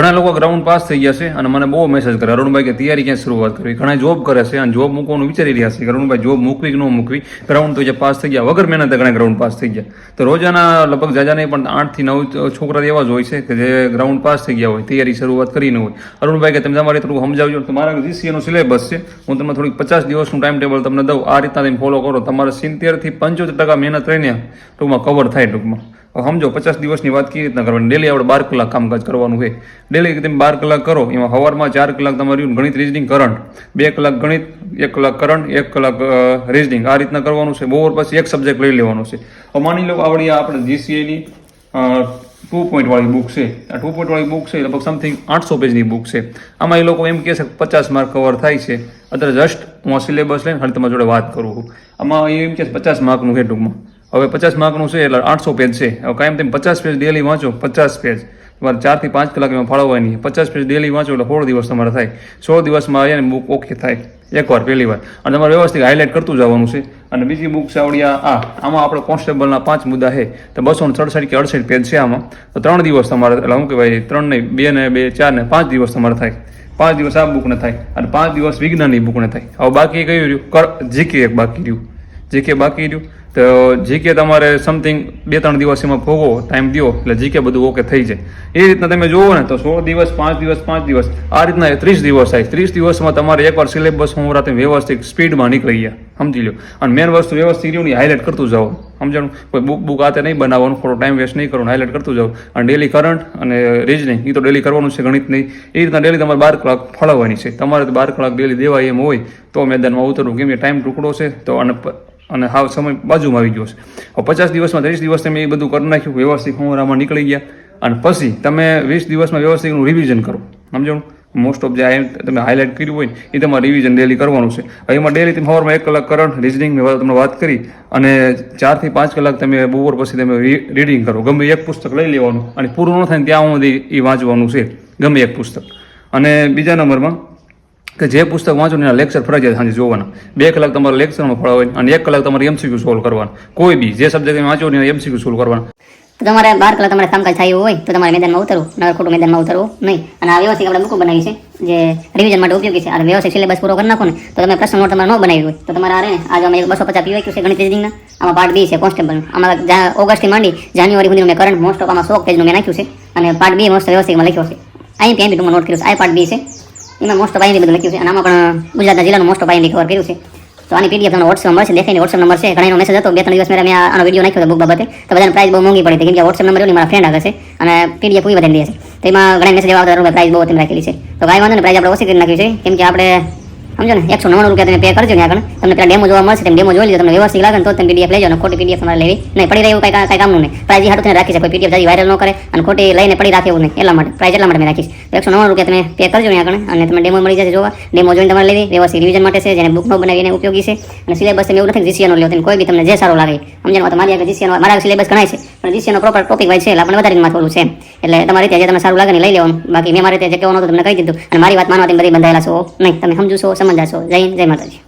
ઘણા લોકો ground pass થઈ ગયા અને મને બહુ મેસેજ કરે અરુણભાઈ કે તૈયારી ક્યાં શરૂઆત કરવી? ઘણા જોબ કરે છે અને જોબ મૂકવાનું વિચારી રહ્યા છે અરુણભાઈ જોબ મૂકવી કે ન મૂકવી? ગ્રાઉન્ડ તો જે પાસ થઈ ગયા. વગર મહેનતે ઘણા ગ્રાઉન્ડ પાસ થઈ ગયા. તો રોજાના લગભગ જાજા નહીં, પણ આઠથી નવ છોકરા એવા જ હોય છે કે જે ગ્રાઉન્ડ પાસ થઈ ગયા હોય, તૈયારી શરૂઆત કરીને હોય. અરુણભાઈ કે તમે તમારે થોડું સમજાવજો. તો મારા જીસીએનો સિલેબસ છે. હું તમને થોડીક પચાસ દિવસનું ટાઈમ ટેબલ તમને દઉં. આ રીતના તમે ફોલો કરો. તમારે સિત્તેરથી પંચોતેર ટકા મહેનત રહીને ટૂંકમાં કવર થાય ટૂંકમાં. સમજો, પચાસ દિવસની વાત કેવી રીતના કરવાની? ડેલી આપણે બાર કલાક કામકાજ કરવાનું હોય ડેલી તમે બાર કલાક કરો, એમાં સવારમાં ચાર કલાક તમારું ગણિત રીઝનિંગ કરંટ. બે કલાક ગણિત, એક કલાક કરંટ, એક કલાક રીઝનિંગ આ રીતના કરવાનું છે. બપોર પછી એક સબ્જેક્ટ લઈ લેવાનો છે. માની લો આવડી આપણે જીસીએની ટુ પોઈન્ટ વાળી બુક છે. આ ટુ પોઈન્ટવાળી બુક છે લગભગ સમથિંગ આઠસો પેજની બુક છે. આમાં એ લોકો એમ કહે છે પચાસ માર્ક કવર થાય છે. અત્યારે જસ્ટ હું આ સિલેબસ લઈને હાલ તમારી જોડે વાત કરું છું. આમાં એમ કહે છે પચાસ માર્કનું છે ટૂંકમાં. હવે પચાસ માર્કનું છે એટલે આઠસો પેજ છે. હવે કાયમ તમે પચાસ પેજ ડેલી વાંચો, પચાસ પેજ તમારે ચારથી પાંચ કલાક એમાં ફાળવવાની પચાસ પેજ ડેલી વાંચો એટલે સોળ દિવસ તમારે થાય. સો દિવસમાં આવીને બુક ઓકે થાય. એકવાર, પહેલી વાર. અને તમારે વ્યવસ્થિત હાઇલાઇટ કરતું જવાનું છે. અને બીજી બુક છે આવડી આ આ. આમાં આપણે કોન્સ્ટેબલના પાંચ મુદ્દા છે. તો બસો ને સડસઠ કે અડસઠ પેજ છે આમાં. તો ત્રણ દિવસ તમારે, એટલે શું કહેવાય, ત્રણ નહીં, બે ને બે, ચાર ને પાંચ દિવસ તમારે થાય. પાંચ દિવસ આ બુકને થાય. અને પાંચ દિવસ વિજ્ઞાનની બુકને થાય. હવે બાકી કયું રહ્યું? કર, જીકે એક બાકી રહ્યું. જીકે બાકી રહ્યું. તો જીકે તમારે સમથિંગ બે ત્રણ દિવસ એમાં ભોગો ટાઈમ દો એટલે જીકે બધું ઓકે થઈ જાય. એ રીતના તમે જુઓ ને, તો સોળ દિવસ, પાંચ દિવસ પાંચ દિવસ, આ રીતના ત્રીસ દિવસ થાય. ત્રીસ દિવસમાં તમારે એકવાર સિલેબસ હું રાતે વ્યવસ્થિત સ્પીડમાં નીકળી ગયા. સમજી લો અને મેન વસ્તુ વ્યવસ્થિત રહ્યું હાઇલાઇટ કરતું જાઓ. સમજણ? કોઈ બુક બુક આતે નહીં બનાવવાનું, થોડો ટાઈમ વેસ્ટ નહીં કરવાનું હાઇલાઇટ કરતું જાઓ. અને ડેલી કરંટ અને રીઝનિંગ એ તો ડેલી કરવાનું છે, ગણિત નહીં. એ રીતના ડેલી તમારે બાર કલાક ફળવવાની છે. તમારે બાર કલાક ડેલી દેવાય એમ હોય, તો મેદાનમાં ઉતરવું કેમ કે ટાઈમ ટુકડો છે, તો અને અને હાવ સમય બાજુમાં આવી ગયો છે. પચાસ દિવસમાં ત્રીસ દિવસ તમે એ બધું કરી નાખ્યું, વ્યવસ્થિત હોમરામાં નીકળી ગયા. અને પછી તમે વીસ દિવસમાં વ્યવસ્થિતનું રિવિઝન કરો. સમજો મોસ્ટ ઓફ જે આ તમે હાઇલાઇટ કર્યું હોય એ તમારે રિવિઝન ડેલી કરવાનું છે. એમાં ડેલી તમે સવારમાં એક કલાક કરંટ રિઝનિંગ મેં તમને વાત કરી, અને ચારથી પાંચ કલાક તમે બપોર પછી તમે રીડિંગ કરો. ગમે એક પુસ્તક લઈ લેવાનું, અને પૂરું ન થાય ત્યાં સુધી એ વાંચવાનું છે. ગમે એક પુસ્તક. અને બીજા નંબરમાં કે જે પુસ્તક વાંચો એના લેક્ચર ફરજિયાત સાંજે જોવાના. બે કલાક તમારે લેક્ચરમાં ફળાવવાની અને એક કલાક તમારે એમસીક્યુ સોલ્વ કરવાના. કોઈ બી જે સબ્જેક્ટ વાંચો એના એમસીક્યુ સોલ્વ કરવાના. તમારે બાર કલાક તમારે કામકાજ થાય હોય, તો તમારે મેદાનમાં ઉતરવું નગર ખોટું મેદાનમાં ઉતરવું નહીં. અને આ વ્યવસ્થિત આપણે બુકો બનાવી છે, જે રિવિઝન માટે ઉપયોગી છે. અને વ્યવસ્થિત સિલેબસ પૂરો કરી નાખો ને, તો તમે પ્રશ્ન નોટ તમારે ન બનાવી હોય. તો તમારે આ રહે આજે અમે બસો પચાસ પીવાય છે ગણિત રીડિંગના આમાં પાર્ટ બી છે કોન્સ્ટેબલ આમાં ઓગસ્ટથી માંડી જાન્યુઆરી સુધીનું મેં કરંટ મોસ્ટ ઓફ આમાં સો પેજનું મેં નાખ્યું છે. અને પાર્ટ બી મોસ્ટ વ્યવસ્થિતમાં લખ્યો છે. અહીં ત્યાં બી નોટ કર્યું છે. આ પાર્ટ બી છે. એમાં મોસ્ટ ઓફ આઈએમપી બધું લખ્યું છે. અને આમાં પણ ગુજરાતના જિલ્લાનું મોસ્ટ ઓફ આઈએમપી કવર કર્યું છે. તો આની પીડીએફ તમને વોટ્સએપ મળશે દેખાઈને વોટ્સએપ નંબર છે. ઘણા મેસેજ હતો, બે ત્રણ દિવસ મેં આનો વીડિયો નાખ્યો હતો બુક બાબતે. તો બધાને પ્રાઇસ બહુ મોંઘી પડી હતી. કેમ કે વોટ્સએપ નંબર મારા ફ્રેન્ડ આગળ છે. અને પીડીએફ પૂરી વધારે દે છે. તો એમાં ઘણા મેસેજ આવતા પ્રાઇસ બહુ તેમ રાખેલી છે. તો કાંઈ વાંધો ને પ્રાઇસ આપણે ઓછી કરી નાખી છે. કેમ કે આપણે સમજો ને? એકસો નવ્વાણું રૂપિયા તમે પે કરજો ને આગળ. તમને પેલા ડેમો જોવા મળશે, તમે ડેમો જોઈ લીધો તમને વ્યવસ્થિત લાગે તો તમે પીડીએફ લેજો અને ખોટી પીડીએફ તમારે લેવી. નહીં, પડી રહ્યું કઈ કઈ કામનું નહીં. પ્રાઇઝ હાટું થઈને રાખી છે કોઈ પીડીએફ જાજી વાયરલ ન કરે અને ખોટી લઈને પડી રાખે એવું નહીં. એટલા માટે પ્રાઇઝ એટલા માટે મેં રાખીશ એકસો નવ્વાણું રૂપિયા તમે પે કરજો ને આગળ અને તમને ડેમો મળી જશે જોવા. ડેમો જોઈને તમારે લેવી. વ્યવસ્થિત રિવિઝન માટે છે. જેને બુક ન બનાવીને ઉપયોગી છે. અને સિલેબસ તમે એવું નથી જીસીએનો લ્યો. તમે કોઈ બી તમને જે સારો લાગે. સમજણ? મારી આગળ જીસીએનો મારા સિલેબસ ગણાય છે. પણ જીસીએનો પ્રોપર ટોપિક વાઇઝ છે એટલે આપણે વધારે માં થોડું છે. એટલે તમારી રીતે જે તમે સારું લાગે ને લઈ લેવાનું બાકી મેં મારી રીતે જે કહેવાનું હતું તમને કહી દીધું. અને મારી વાત માનવાથી બધી બંધાયેલા છો. નહીં, તમે સમજો છો સમજાશો જય જય માતાજી.